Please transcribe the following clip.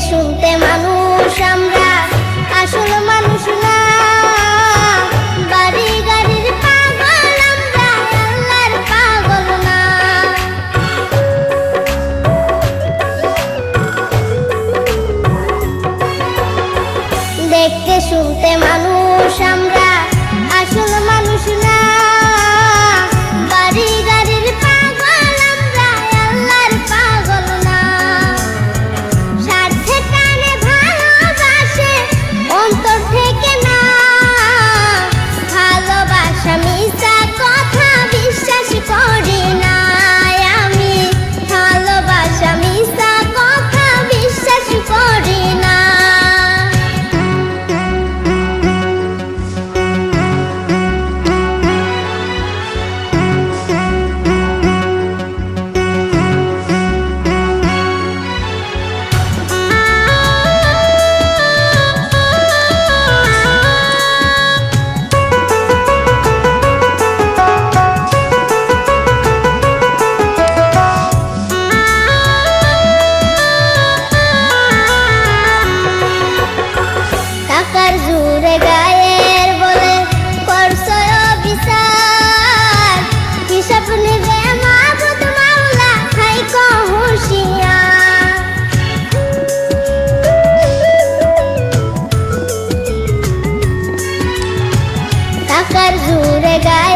শুনতে মানুষ আমরা, আসল মানুষ না। বাড়ি গাড়ির পাগল আমরা পাগল না। দেখতে শুনতে মানুষ আমরা regalo